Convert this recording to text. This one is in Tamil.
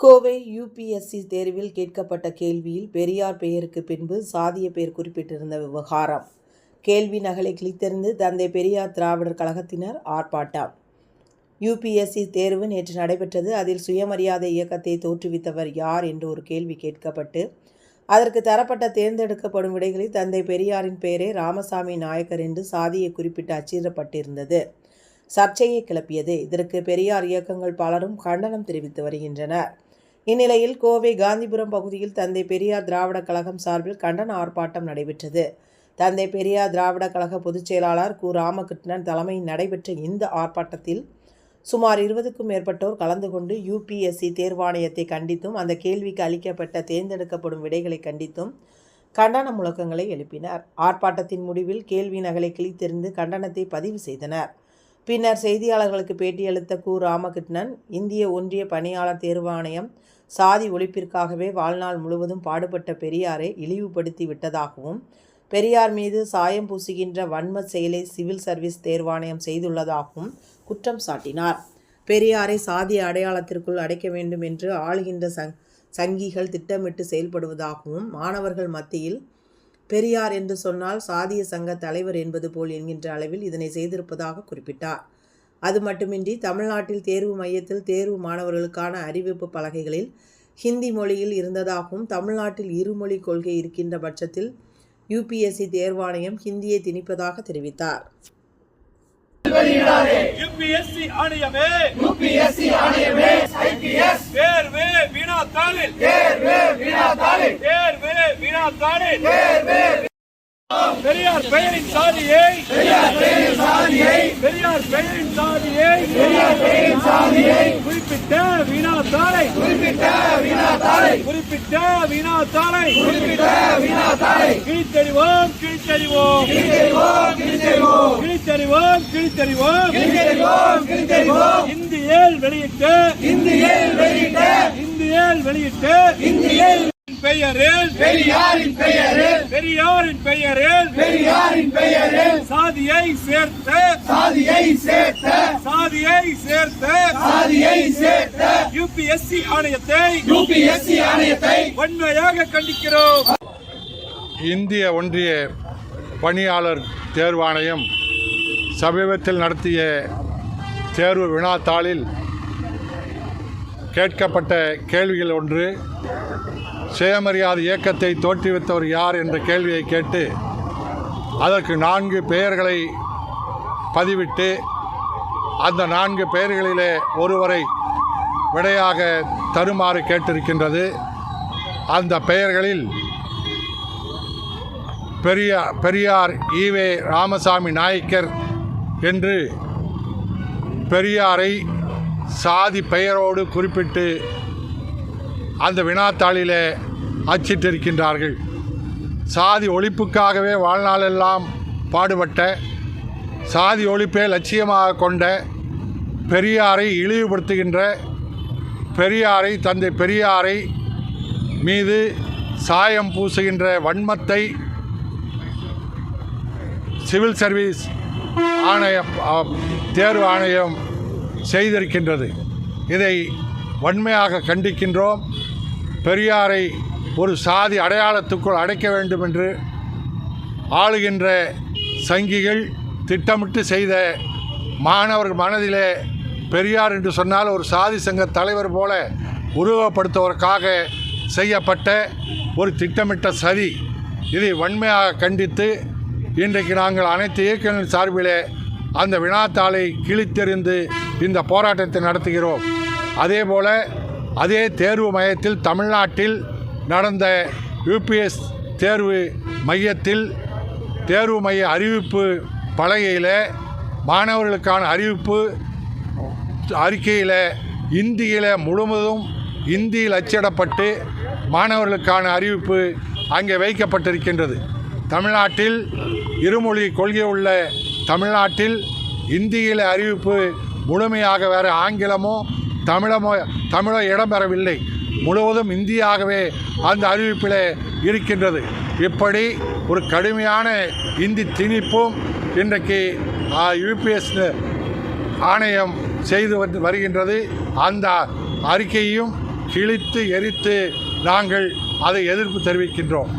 கோவை யூபிஎஸ்சி தேர்வில் கேட்கப்பட்ட கேள்வியில் பெரியார் பெயருக்கு பின்பு சாதிய பெயர் குறிப்பிட்டிருந்த விவகாரம். கேள்வி நகலை கிழித்தெறிந்து தந்தை பெரியார் திராவிடர் கழகத்தினர் ஆர்ப்பாட்டம். யூபிஎஸ்சி தேர்வு நேற்று நடைபெற்றது. அதில் சுயமரியாதை இயக்கத்தை தோற்றுவித்தவர் யார் என்று ஒரு கேள்வி கேட்கப்பட்டு அதற்கு தரப்பட்ட தேர்ந்தெடுக்கப்படும் விடைகளில் தந்தை பெரியாரின் பெயரே ராமசாமி நாயக்கர் என்று சாதியை குறிப்பிட்டு அச்சிடப்பட்டிருந்தது. சர்ச்சையை கிளப்பியது. இதற்கு பெரியார் இயக்கங்கள் பலரும் கண்டனம் தெரிவித்து வருகின்றனர். இந்நிலையில் கோவை காந்திபுரம் பகுதியில் தந்தை பெரியார் திராவிட கழகம் சார்பில் கண்டன ஆர்ப்பாட்டம் நடைபெற்றது. தந்தை பெரியார் திராவிட கழக பொதுச் செயலாளர் கு. ராமகிருஷ்ணன் தலைமையில் நடைபெற்ற இந்த ஆர்ப்பாட்டத்தில் சுமார் இருபதுக்கும் மேற்பட்டோர் கலந்து கொண்டு யூபிஎஸ்சி தேர்வாணையத்தை கண்டித்தும் அந்த கேள்விக்கு அளிக்கப்பட்ட தேர்ந்தெடுக்கப்படும் விடைகளை கண்டித்தும் கண்டன முழக்கங்களை எழுப்பினர். ஆர்ப்பாட்டத்தின் முடிவில் கேள்வி நகலை கிழித்தெறிந்து கண்டனத்தை பதிவு செய்தனர். பின்னர் செய்தியாளர்களுக்கு பேட்டியளித்த கு. ராமகிருஷ்ணன் இந்திய ஒன்றிய பணியாளர் தேர்வாணையம் சாதி ஒழிப்பிற்காகவே வாழ்நாள் முழுவதும் பாடுபட்ட பெரியாரை இழிவுபடுத்தி விட்டதாகவும் பெரியார் மீது சாயம் பூசுகின்ற வன்ம செயலை சிவில் சர்வீஸ் தேர்வாணையம் செய்துள்ளதாகவும் குற்றம் சாட்டினார். பெரியாரை சாதி அடையாளத்திற்குள் அடைக்க வேண்டும் என்று ஆளுகின்ற சங் சங்கிகள் திட்டமிட்டு செயல்படுவதாகவும் மாணவர்கள் மத்தியில் பெரியார் என்று சொன்னால் சாதிய சங்க தலைவர் என்பது போல் என்கின்ற அளவில் இதனை செய்திருப்பதாக குறிப்பிட்டார். அது மட்டுமின்றி தமிழ்நாட்டில் தேர்வு மையத்தில் தேர்வு மாணவர்களுக்கான அறிவிப்பு பலகைகளில் ஹிந்தி மொழியில் இருந்ததாகவும் தமிழ்நாட்டில் இருமொழி கொள்கை இருக்கின்ற பட்சத்தில் யுபிஎஸ்சி தேர்வாணையம் ஹிந்தியை திணிப்பதாக தெரிவித்தார். யுபிஎஸ்சி ஆணையமே. யுபிஎஸ்சி ஆணையமே. ஐபிஎஸ் தேர்வு வினாத்தாளில் தேர்வு வினாத்தாளில் தேர்வு வினாத்தாளில் பெரியார் பெயரின் சாதியை. பெரியார் பெயரின் சாதியை. பெரியார் பெயரின் சாதியை பெரியார் பெயரின் சாதியை குறிப்பிட்ட வினாத்தாளை குறிப்பிட்ட வினாத்தாளை குறிப்பிட்ட வினாத்தாளை குறிப்பிட்ட வினாத்தாளை கிழித்தறிவோம் கிழித்தறிவோம். கிழித்தறிவோம் கிழித்தறிவோம். கிழித்தறிவோம் கிழித்தறிவோம் கிழித்தறிவோம் கிழித்தறிவோம் இந்தியில் வெளியிட்டு. இந்தியில் வெளியிட்டு. இந்தியில் வெளியிட்டு. இந்தியில் பெயரில் பெரியாரின் பெயரில் பெரியாரின் பெயரில் பெரியாரின் பெயரில் சாதியை சேர்த்த சாதியை சேர்த்த சாதியை சேர்த்த சாதியை சேர்த்த யுபிஎஸ்சி ஆணையத்தை யுபிஎஸ்சி ஆணையத்தை வன்மையாக கண்டிக்கிறோம். இந்திய ஒன்றிய பணியாளர் தேர்வாணையம் சமீபத்தில் நடத்திய தேர்வு வினாத்தாளில் கேட்கப்பட்ட கேள்விகள் ஒன்று. சுயமரியாதை இயக்கத்தை தோற்றுவித்தவர் யார் என்ற கேள்வியை கேட்டு அதற்கு நான்கு பெயர்களை பதிவிட்டு அந்த நான்கு பெயர்களிலே ஒருவரை விடையாக தருமாறு கேட்டிருக்கின்றது. அந்த பெயர்களில் பெரியார் பெரியார் ஈவே ராமசாமி நாயக்கர் என்று பெரியாரை சாதி பெயரோடு குறிப்பிட்டு அந்த வினாத்தாளிலே அச்சிட்டிருக்கின்றார்கள். சாதி ஒழிப்புக்காகவே வாழ்நாளெல்லாம் பாடுபட்ட சாதி ஒழிப்பை லட்சியமாக கொண்ட பெரியாரை இழிவுபடுத்துகின்ற பெரியாரை தந்தை பெரியாரை மீது சாயம் பூசுகின்ற வன்மத்தை சிவில் சர்வீஸ் ஆணையம் தேர்வு ஆணையம் செய்திருக்கின்றது. இதை வன்மையாக கண்டிக்கின்றோம். பெரியாரை ஒரு சாதி அடையாளத்துக்குள் அடைக்க வேண்டும் என்று ஆளுகின்ற சங்கிகள் திட்டமிட்டு செய்த மாணவர் மனதிலே பெரியார் என்று சொன்னால் ஒரு சாதி சங்க தலைவர் போல உருவப்படுத்துவதற்காக செய்யப்பட்ட ஒரு திட்டமிட்ட சதி. இதை வன்மையாக கண்டித்து இன்றைக்கு நாங்கள் அனைத்து இயக்கங்களின் சார்பிலே அந்த வினாத்தாளை கிழித்தெறிந்து இந்த போராட்டத்தை நடத்துகிறோம். அதே போல் அதே தேர்வு மையத்தில் தமிழ்நாட்டில் நடந்த யூபிஎஸ் தேர்வு மையத்தில் தேர்வு மைய அறிவிப்பு பலகையில் மாணவர்களுக்கான அறிவிப்பு அறிக்கையில் இந்தியில் முழுவதும் இந்தியில் அச்சிடப்பட்டு மாணவர்களுக்கான அறிவிப்பு அங்கே வைக்கப்பட்டிருக்கின்றது. தமிழ்நாட்டில் இருமொழி கொள்கை உள்ள தமிழ்நாட்டில் இந்தியில் அறிவிப்பு முழுமையாக வேறு ஆங்கிலமோ தமிழமோ தமிழோ இடம்பெறவில்லை முழுவதும் இந்தியாகவே அந்த அறிவிப்பில் இருக்கின்றது. இப்படி ஒரு கடுமையான இந்தி திணிப்பும் இன்றைக்கு யூபிஎஸ் ஆணையம் செய்து வந்து வருகின்றது. அந்த அறிக்கையும் கிழித்து எரித்து நாங்கள் அதை எதிர்ப்பு தெரிவிக்கின்றோம்.